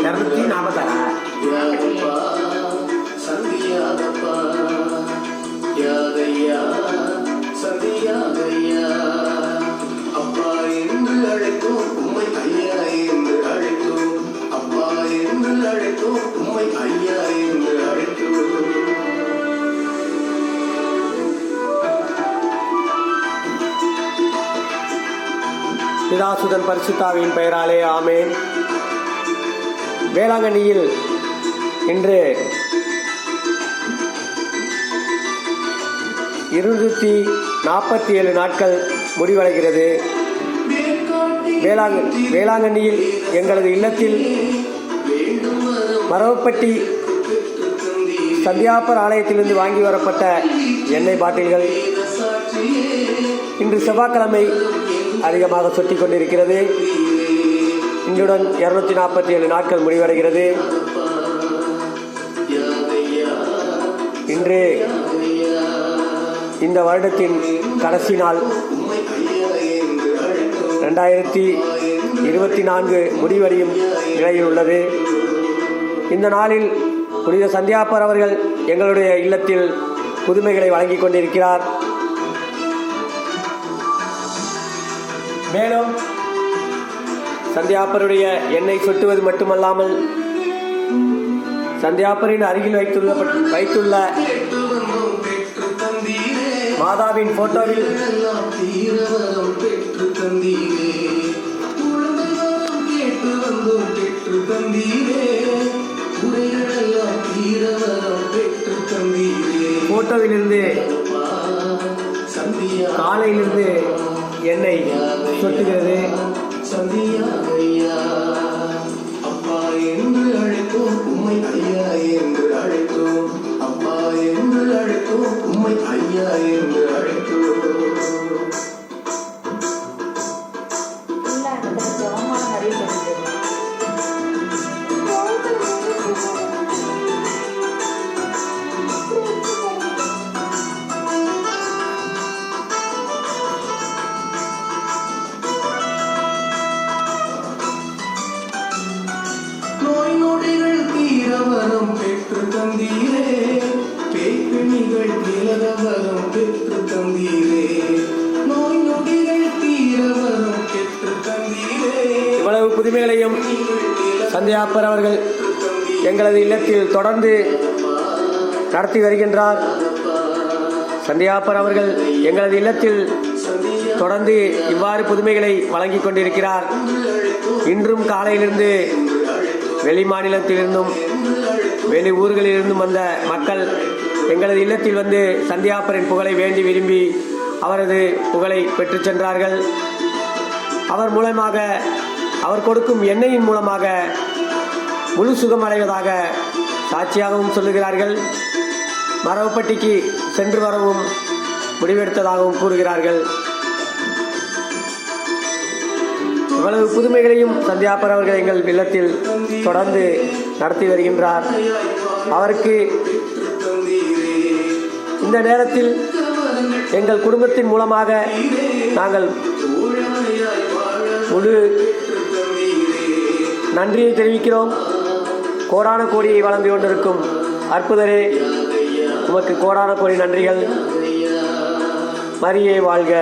இரநூத்தி நாற்பத்தாறா. பிதாசுதன் பரிசுத்தாவின் பெயராலே ஆமேன். வேளாங்கண்ணியில் இன்று இருநூற்றி நாற்பத்தி ஏழு நாட்கள் முடிவடைகிறது. வேளாங் வேளாங்கண்ணியில் எங்களது இல்லத்தில் மரவப்பட்டி சந்தியாப்பர் ஆலயத்திலிருந்து வாங்கி வரப்பட்ட எண்ணெய் பாட்டில்கள் இன்று செவ்வாய்க்கிழமை அதிகமாக சுற்றி கொண்டிருக்கிறது. இன்றுடன் இருநூத்தி நாற்பத்தி ஏழு நாட்கள் முடிவடைகிறது. இன்று இந்த வருடத்தின் கடைசி நாள். ரெண்டாயிரத்தி இருபத்தி நான்கு முடிவடையும் நிலையில் உள்ளது. இந்த நாளில் புனித சந்தியாப்பர் அவர்கள் எங்களுடைய இல்லத்தில் புதுமைகளை வழங்கிக் கொண்டிருக்கிறார். மேலும் சந்தியாப்பருடைய எண்ணெய் சொட்டுவது மட்டுமல்லாமல் சந்தியாப்பரின் அருகில் வைத்துள்ள வைத்துள்ள மாதாவின் போட்டோவில் போட்டோவிலிருந்து காலையிலிருந்து என்னை சொட்டுகிறது. அப்பா என்று அழைப்போம். உண்மை ஐயா என்று புதுமைகளையும் சந்தியாப்பர் அவர்கள் எங்களது இல்லத்தில் தொடர்ந்து நடத்தி வருகின்றார். சந்தியாப்பர் அவர்கள் எங்களது இல்லத்தில் தொடர்ந்து இவ்வாறு புதுமைகளை வழங்கிக் கொண்டிருக்கிறார். இன்றும் காலையிலிருந்து வெளி மாநிலத்திலிருந்தும் வெளி ஊர்களிலிருந்தும் வந்த மக்கள் எங்களது இல்லத்தில் வந்து சந்தியாப்பரின் புகழை வேண்டி விரும்பி அவரது புகழை பெற்றுச் சென்றார்கள். அவர் மூலமாக அவர் கொடுக்கும் எண்ணெயின் மூலமாக முழு சுகம் அடைவதாக சாட்சியாகவும் சொல்லுகிறார்கள். மரவப்பட்டிக்கு சென்று வரவும் முடிவெடுத்ததாகவும் கூறுகிறார்கள். இவ்வளவு புதுமைகளையும் சந்தியாப்பர் அவர்கள் எங்கள் இல்லத்தில் தொடர்ந்து நடத்தி வருகின்றார். அவருக்கு இந்த நேரத்தில் எங்கள் குடும்பத்தின் மூலமாக நாங்கள் முழு நன்றியை தெரிவிக்கிறோம். கோடான கோடியை வழங்கி கொண்டிருக்கும் அற்புதரே உமக்கு கோடான கோடி நன்றிகள். மரியே வாழ்க.